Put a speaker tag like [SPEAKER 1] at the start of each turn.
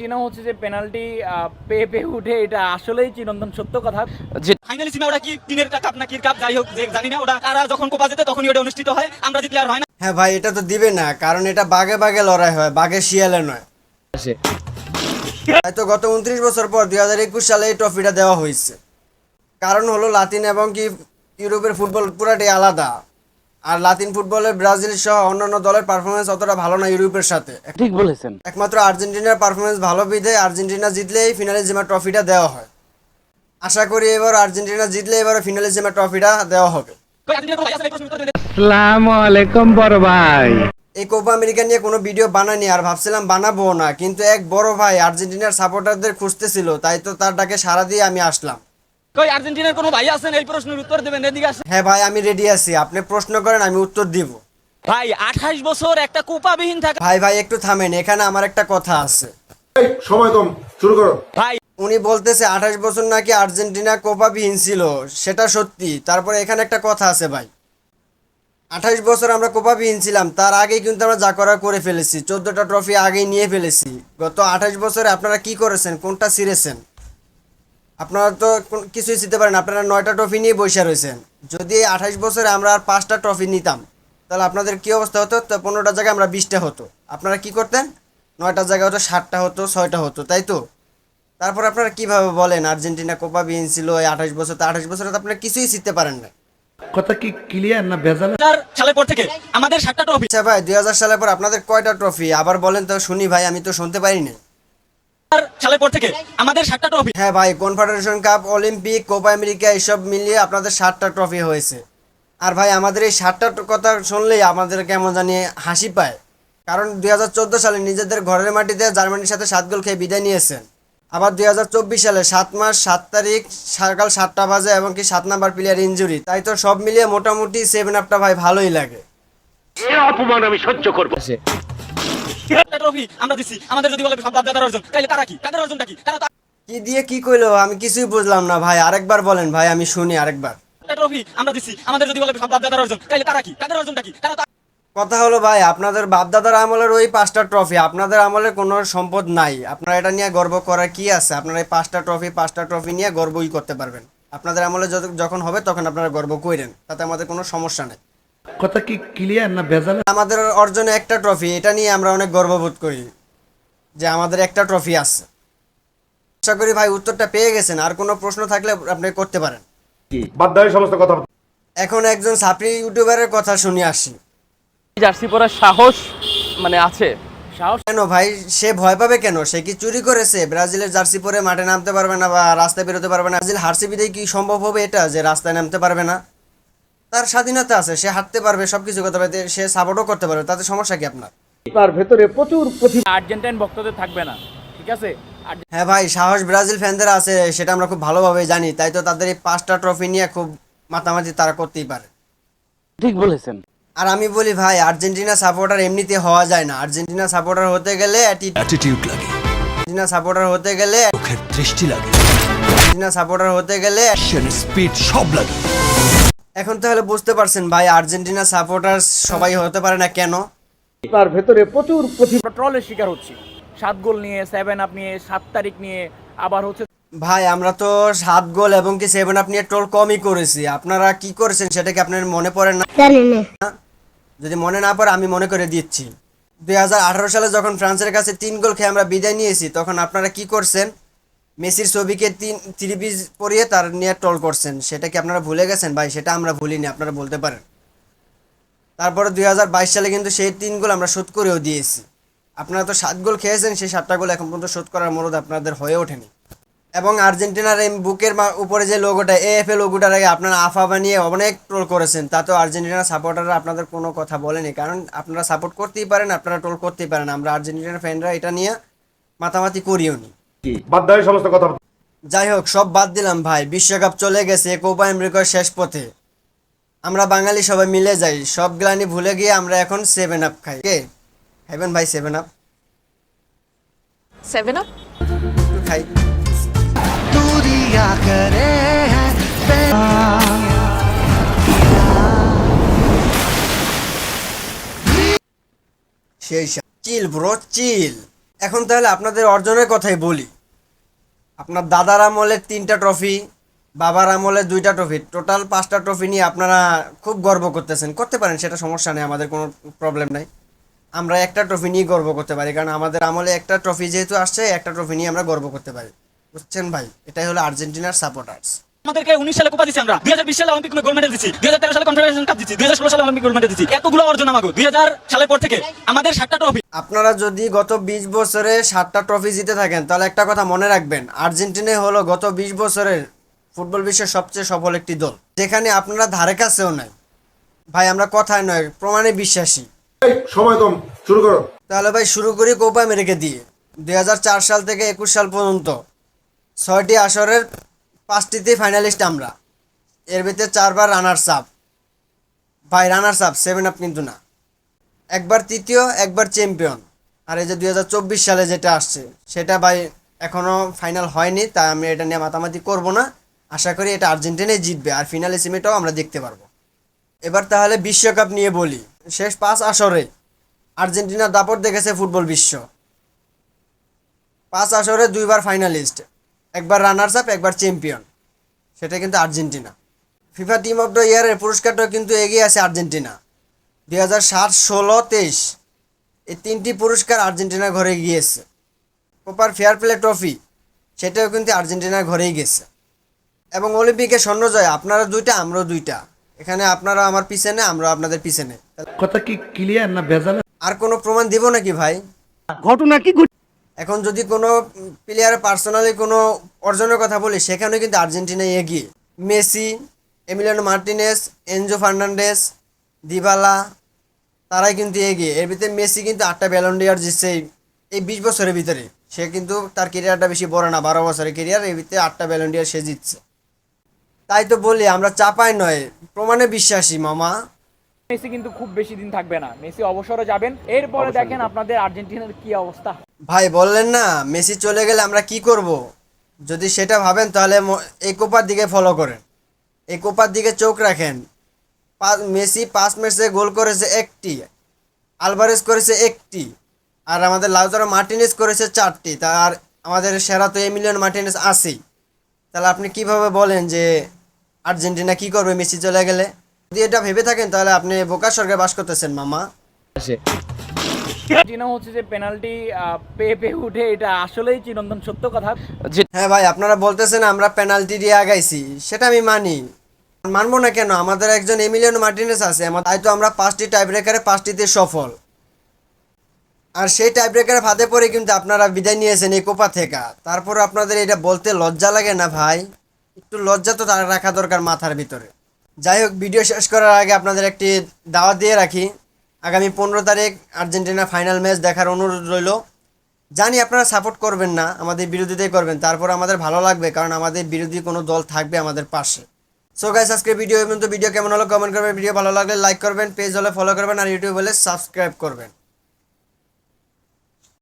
[SPEAKER 1] চিনা হচ্ছে যে পেনাল্টি পেয়ে পেয়ে উঠে এটা আসলেই চিরন্তন সত্য কথা।
[SPEAKER 2] যে
[SPEAKER 3] ফাইনালি সীমা ওটা কি টিনের কাপ না কি কাপ? যাই হোক যে জানি না ওটা কারা যখন কোপা যেতে তখনই ওটা অনুষ্ঠিত হয়। আমরা জিতলে আর হয় না।
[SPEAKER 4] হ্যাঁ ভাই এটা তো দিবে না কারণ এটা বাগে বাগে লড়াই হয় বাগে শিয়ালে নয়।
[SPEAKER 2] আসে।
[SPEAKER 4] হয়তো গত উনত্রিশ বছর পর দুই হাজার একুশ সালে এই ট্রফিটা দেওয়া হয়েছে। কারণ হলো লাতিন এবং কি ইউরোপের ফুটবল পুরাটাই আলাদা। আর লাতিন ফুটবলে ব্রাজিল সহ অন্যান্য দলের পারফরমেন্স অতটা ভালো না ইউরোপের সাথে।
[SPEAKER 2] ঠিক বলেছেন।
[SPEAKER 4] একমাত্র আর্জেন্টিনার পারফরমেন্স ভালো বিধে আর্জেন্টিনা জিতলেই ফিনালে জেমা ট্রফিটা দেওয়া হয়। আশা করি এবার আর্জেন্টিনা জিতলে এবার ফিনালে জেমা ট্রফিটা দেওয়া হবে।
[SPEAKER 5] আসসালামু আলাইকুম বড় ভাই।
[SPEAKER 4] এই কোপা আমেরিকা নিয়ে কোনো ভিডিও বানানি আর ভাবছিলাম বানাবো না কিন্তু এক বড় ভাই আর্জেন্টিনার সাপোর্টারদের খুঁজতেছিল তাই তো তার ডাকে সাড়া দিয়ে আমি আসলাম।
[SPEAKER 3] কই আর্জেন্টিনার কোনো ভাই আছেন এই প্রশ্নের উত্তর দেবেন এদিকে আসেন।
[SPEAKER 4] হ্যাঁ ভাই আমি রেডি আছি। আপনি প্রশ্ন করেন আমি উত্তর দিব।
[SPEAKER 3] ভাই আঠাশ বছর একটা কোপাবিহীন থাকা
[SPEAKER 4] ভাই ভাই একটু থামেন এখানে আমার একটা কথা আছে।
[SPEAKER 6] এই, সময় কম শুরু করো।
[SPEAKER 3] ভাই
[SPEAKER 4] উনি বলতেছে আঠাশ বছর নাকি আর্জেন্টিনা কোপা বিহীন ছিল সেটা সত্যি। তারপরে এখানে একটা কথা আছে ভাই। আঠাশ বছর আমরা কোপা বিহীন ছিলাম তার আগেই কিন্তু আমরা যা করার করে ফেলেছি। চোদ্দটা ট্রফি আগেই নিয়ে ফেলেছি। গত আঠাশ বছরে আপনারা কি করেছেন? কোনটা ছিঁড়েছেন আপনারা তো কিছুই জিততে পারেন আপনারা নয়টা ট্রফি নিয়ে বসে রয়েছেন। যদি আঠাশ বছরে আমরা আর পাঁচটা ট্রফি নিতাম তাহলে আপনাদের কি অবস্থা হতো? তো পনেরোটা জায়গায় আমরা বিশটা হতো। আপনারা কি করতেন? নয়টা জায়গায় হতো সাতটা হতো ছয়টা হতো তাই তো? তারপর আপনারা কীভাবে বলেন আর্জেন্টিনা কোপা বিহীন ছিল এই আঠাশ বছর তো আঠাশ বছরে তো আপনারা কিছুই জিততে পারেন না।
[SPEAKER 5] কথা কি ক্লিয়ার না ভেজাল?
[SPEAKER 3] সালের পর থেকে আমাদের সাতটা ট্রফি।
[SPEAKER 4] আচ্ছা ভাই দুই হাজার সালের পর আপনাদের কয়টা ট্রফি? আবার বলেন তো শুনি ভাই আমি তো শুনতে পারিনি।
[SPEAKER 3] সালের পর থেকে আমাদের সাতটা ট্রফি
[SPEAKER 4] হ্যাঁ ভাই confederation cup Olympic Copa America এইসব মিলিয়ে আপনাদের ষাটটা ট্রফি হয়েছে। আর ভাই আমাদের এই ষাটটা কথা শুনলেই আমাদের কেমন জানি হাসি পায়। কারণ দুই হাজার চোদ্দ সালে নিজেদের ঘরের মাটিতে জার্মানির সাথে সাত গোল খেয়ে বিদায় নিয়েছেন। আবার দুই হাজার চব্বিশ সালে সাত মাস সাত তারিখ সকাল সাতটা বাজে এবং কি সাত নাম্বার প্লেয়ার ইঞ্জুরি তাই তো সব মিলিয়ে মোটামুটি সেভেন আপটা ভাই ভালোই লাগে।
[SPEAKER 2] আসে
[SPEAKER 3] সাতটা ট্রফি আমরা দিচ্ছি আমাদের যদি বলে সব দাদার অর্জন। তাহলে তারা কি? তাদের অর্জনটা কি? তারা
[SPEAKER 4] কি দিয়ে কি কইলো? আমি কিছুই বুঝলাম না ভাই। আরেকবার বলেন ভাই আমি শুনি আরেকবার।
[SPEAKER 3] আটটা ট্রফি আমরা দিচ্ছি আমাদের যদি বলে সব দাদার অর্জন। তাহলে তারা কি? তাদের অর্জনটা কি? তারা
[SPEAKER 4] কথা হলো ভাই আপনাদের বাপদাদার আমলের ওই পাঁচটা ট্রফি আপনাদের আমলে কোনো সম্পদ নাই। আপনারা এটা নিয়ে গর্ব করার কি আছে? আপনারা এই পাঁচটা ট্রফি পাঁচটা ট্রফি নিয়ে গর্বই করতে পারবেন। আপনাদের আমলে যখন হবে তখন আপনারা গর্ব করেন তাতে আমাদের কোনো সমস্যা নেই।
[SPEAKER 5] কথা কি ক্লিয়ার না ভেজাল?
[SPEAKER 4] আমাদের অর্জনে একটা ট্রফি এটা নিয়ে আমরা অনেক গর্ববোধ করি যে আমাদের একটা ট্রফি আছে। আশা করি ভাই উত্তরটা পেয়ে গেছেন আর কোনো প্রশ্ন থাকলে আপনি করতে পারেন।
[SPEAKER 6] বাদ দাও সমস্ত কথা।
[SPEAKER 4] এখন একজন সাপ্রি ইউটিউবারের কথা শুনে আসি।
[SPEAKER 2] জার্সি পরার সাহস মানে আছে।
[SPEAKER 1] সাহস
[SPEAKER 4] কেন ভাই? সে ভয় পাবে কেন? সে কি চুরি করেছে? ব্রাজিলের জার্সি পরে মাঠে নামতে পারবে না বা রাস্তায় বেরোতে পারবে না? ব্রাজিল হারসি বিদায় কি সম্ভব হবে এটা? যে রাস্তায় নামতে পারবে না। তার স্বাধীনতা আছে সে হাঁটতে পারবে সব কিছু করতে পারবে সে সাপোর্টও করতে পারবে তাতে সমস্যা কি আপনার?
[SPEAKER 1] তার ভেতরে প্রচুর আর্জেন্টাইন ভক্তদের থাকবে না ঠিক আছে?
[SPEAKER 4] হ্যাঁ ভাই সাহস ব্রাজিল ফ্যানদের আছে সেটা আমরা খুব ভালোভাবে জানি তাই তো তাদের এই পাঁচটা ট্রফি নিয়ে খুব মাতামাতি তারা করতেই পারে।
[SPEAKER 2] ঠিক বলেছেন।
[SPEAKER 4] আর আমি বলি ভাই আর্জেন্টিনা সাপোর্টার এমনিতে হওয়া যায় না। আর্জেন্টিনা সাপোর্টার হতে গেলে
[SPEAKER 7] অ্যাটিটিউড লাগে।
[SPEAKER 4] আর্জেন্টিনা সাপোর্টার হতে গেলে
[SPEAKER 7] চোখের দৃষ্টি লাগে।
[SPEAKER 4] আর্জেন্টিনা সাপোর্টার হতে গেলে
[SPEAKER 7] স্পিড সব লাগে।
[SPEAKER 4] এখন তাহলে বুঝতে পারছেন ভাই আর্জেন্টিনা সাপোর্টার সবাই হতে পারে না কেন?
[SPEAKER 1] তার ভেতরে প্রচুর প্রতিভা ট্রলের শিকার হচ্ছি। সাত গোল নিয়ে সেভেন আপ নিয়ে সাত তারিখ নিয়ে আবার হচ্ছে
[SPEAKER 4] ভাই আমরা তো সাত গোল এবং কি সেভেন আপ নিয়ে টোল কমই করেছি। আপনারা কি করেছেন সেটা কি আপনার মনে পড়ে না। যদি মনে না পড়ে আমি মনে করে দিচ্ছি। দুই হাজার আঠারো সালে যখন ফ্রান্সের কাছে তিন গোল খেয়ে আমরা বিদায় নিয়েছি তখন আপনারা কি করছেন? মেসির ছবিকে তিন থ্রি পিস পরিয়ে তার নিয়ে ট্রল করছেন। সেটা কি আপনারা ভুলে গেছেন? ভাই, সেটা আমরা ভুলিনি, আপনারা বলতে পারেন। তারপরে দুই হাজার বাইশ সালে কিন্তু সেই তিন গোল আমরা শোধ করেও দিয়েছি। আপনারা তো সাত গোল খেয়েছেন, সেই সাতটা গোল এখন পর্যন্ত শোধ করার মরদ আপনাদের হয়ে ওঠেনি। এবং আর্জেন্টিনার এই বুকের উপরে যে লোগোটা এএফএ লোগোটার আগে আপনারা আফা বানিয়ে অনেক ট্রোল করেছেন তাতেও আর্জেন্টিনার সাপোর্টাররা আপনাদের কোনো কথা বলেনি। কারণ আপনারা সাপোর্ট করতেই পারেন, আপনারা ট্রোল করতেই পারেন। আমরা আর্জেন্টিনার ফ্যানরা এটা নিয়ে মাতামাতি করিও নি।
[SPEAKER 6] বাদ দাও সমস্ত কথা।
[SPEAKER 4] যাই হোক সব বাদ দিলাম ভাই। বিশ্বকাপ চলে গেছে কোপা আমেরিকার শেষ পথে। আমরা বাঙালি সবাই মিলে যাই। সব গ্লানি ভুলে গিয়ে আমরা এখন সেভেন আপ খাই। কে? খাইবেন ভাই সেভেন আপ
[SPEAKER 8] সেভেন আপ
[SPEAKER 4] খাই। সেই চিল ব্রো চিল। এখন তাহলে আপনাদের অর্জনের কথাই বলি। আপনার দাদার আমলে তিনটা ট্রফি, বাবার আমলে দুইটা ট্রফি, টোটাল পাঁচটা ট্রফি নিয়ে আপনারা খুব গর্ব করতেছেন। করতে পারেন, সেটা সমস্যা নেই, আমাদের কোনো প্রবলেম নাই। আমরা একটা ট্রফি নিয়ে গর্ব করতে পারি, কারণ আমাদের আমলে একটা ট্রফি যেহেতু আসছে, একটা ট্রফি নিয়ে আমরা গর্ব করতে পারি। বুঝছেন ভাই? এটাই হলো আর্জেন্টিনার সাপোর্টার্স।
[SPEAKER 3] আমাদেরকে উনিশ সালে কোপা দিচ্ছি আমরা। দুই হাজার বিশ সালে অলিম্পিক গোল্ড মেডেল দিচ্ছি দুই হাজার তেরো সালে কনফেডারেশন কাপ দিচ্ছি দুই হাজার ষোলো সালে অলিম্পিক গোল্ড মেডেল দিচ্ছি এতগুলো অর্জন আমাকে দুই হাজার সালের পর থেকে আমাদের সাতটা ট্রফি
[SPEAKER 4] আপনারা যদি গত বিশ বছরে সাতটা ট্রফি জিতে থাকেন তাহলে একটা কথা মনে রাখবেন। আর্জেন্টিনা হলো গত বিশ বছরের ফুটবল বিশ্বের সবচেয়ে সফল একটি দল। যেখানে আপনারা ধারে কাছেও নাই। ভাই আমরা কথায় নয় প্রমাণে বিশ্বাসী।
[SPEAKER 6] সময় কম। শুরু করো।
[SPEAKER 4] তাহলে ভাই শুরু করি কোপা আমেরিকা দিয়ে। দুই হাজার চার সাল থেকে একুশ সাল পর্যন্ত। ছয়টি আসরের পাঁচটিতে ফাইনালিস্ট আমরা। এর ভিতরে চারবার রানার্স আপ ভাই রানার্স আপ সেভেন আপ কিন্তু না। একবার তৃতীয়, একবার চ্যাম্পিয়ন আর এই যে দুই হাজার চব্বিশ সালে যেটা আসছে, সেটা ভাই এখনও ফাইনাল হয়নি, তাই আমি এটা নিয়ে মাতামাতি করব না। আশা করি এটা আর্জেন্টিনাই জিতবে, আর ফিনালে সেমিটাও আমরা দেখতে পারব। এবার তাহলে বিশ্বকাপ নিয়ে বলি। শেষ পাঁচ আসরে আর্জেন্টিনার দাপট দেখেছে ফুটবল বিশ্ব। পাঁচ আসরে দুইবার ফাইনালিস্ট একবার রানার্স আপ একবার চ্যাম্পিয়ন সেটা কিন্তু Argentina. FIFA team of the ইয়ারের পুরস্কারটাও কিন্তু এগিয়ে আছে আর্জেন্টিনা। দুই হাজার সাত ষোলো তেইশ এই তিনটি পুরস্কার আর্জেন্টিনা ঘরে গিয়েছে। কোপার ফেয়ার প্লে ট্রফি সেটাও কিন্তু আর্জেন্টিনার ঘরেই গেছে। এবং অলিম্পিকে স্বর্ণ জয় আপনারা দুইটা আমরাও দুইটা। এখানে আপনারা আমার পিছনে আমরা আপনাদের পিছনে।
[SPEAKER 5] কথা কি ক্লিয়ার না ভেজাল?
[SPEAKER 4] আর কোনো প্রমাণ দিব নাকি ভাই?
[SPEAKER 5] ঘটনা কি
[SPEAKER 4] এখন যদি কোনো প্লেয়ার পার্সোনালি কোনো অর্জনের কথা বলি সেখানেও কিন্তু আর্জেন্টিনায় এগিয়ে। Messi, Emiliano Martinez, Enzo Fernandez, Dybala, তারাই কিন্তু এগিয়ে। এর ভিতরে মেসি কিন্তু আটটা ব্যালন্ডিয়ার জিতছে এই- এই বিশ বছরের ভিতরে। সে কিন্তু তার কেরিয়ারটা বেশি বড় না, বারো বছরের কেরিয়ার এর ভিতরে আটটা ব্যালন্ডিয়ার সে জিতছে। তাই তো বলি, আমরা চাপাই নয়, প্রমাণে বিশ্বাসী, মামা।
[SPEAKER 1] মেসি কিন্তু খুব বেশি দিন থাকবে না। মেসি অবসরে যাবেন। এরপরে দেখেন আপনাদের আর্জেন্টিনার কি অবস্থা।
[SPEAKER 4] ভাই বললেন না মেসি চলে গেলে আমরা কি করব? যদি সেটা ভাবেন তাহলে এই কোপার দিকে ফলো করেন। এই কোপার দিকে চোখ রাখেন। মেসি পাঁচ ম্যাচে গোল করেছে একটি আলভারেজ করেছে একটি আর আমাদের লাউতারো মার্টিনেস করেছে চারটি। তার আমাদের সেরা তো এমিলিয়ন মার্টিনেস আছেই। তাহলে আপনি কীভাবে বলেন যে আর্জেন্টিনা কি করবে মেসি চলে গেলে? যদি এটা ভেবে থাকেন তাহলে আপনি বোকার স্বর্গে বাস করতেছেন মামা।
[SPEAKER 1] আর্জেন্টিনা হচ্ছে যে পেনাল্টি পেয়ে পেয়ে উঠে এটা আসলেই চিরন্তন সত্য কথা।
[SPEAKER 4] হ্যাঁ ভাই আপনারা বলতেছেন আমরা পেনাল্টি দিয়ে আগাইছি সেটা আমি মানি। মানবো না কেন? আমাদের একজন এমিলিয়ানো মার্টিনেস আছে আমার তাই তো আমরা পাঁচটি টাইব্রেকারে পাঁচটিতে সফল। আর সেই টাইব্রেকারে ফাঁদে পড়ে কিন্তু আপনারা বিদায় নিয়েছেন এই কোপা থেকে। তারপর আপনাদের এটা বলতে লজ্জা লাগে না ভাই? একটু লজ্জা তো রাখা দরকার মাথার ভিতরে। যাই হোক ভিডিও শেষ করার আগে আপনাদের একটি দাওয়া দিয়ে রাখি। আগামী পনেরো তারিখ আর্জেন্টিনা ফাইনাল ম্যাচ দেখার অনুরোধ রইল। জানি আপনারা সাপোর্ট করবেন না, আমাদের বিরোধীতেই করবেন। তারপর আমাদের ভালো লাগবে, কারণ আমাদের বিরোধী কোনো দল থাকবে আমাদের পাশে। সো গাইস আজকে ভিডিও এবং ভিডিও কেমন হলো কমেন্ট করবেন ভিডিও ভালো লাগলে লাইক করবেন পেজ হলে ফলো করবেন, আর ইউটিউব হলে সাবস্ক্রাইব করবেন।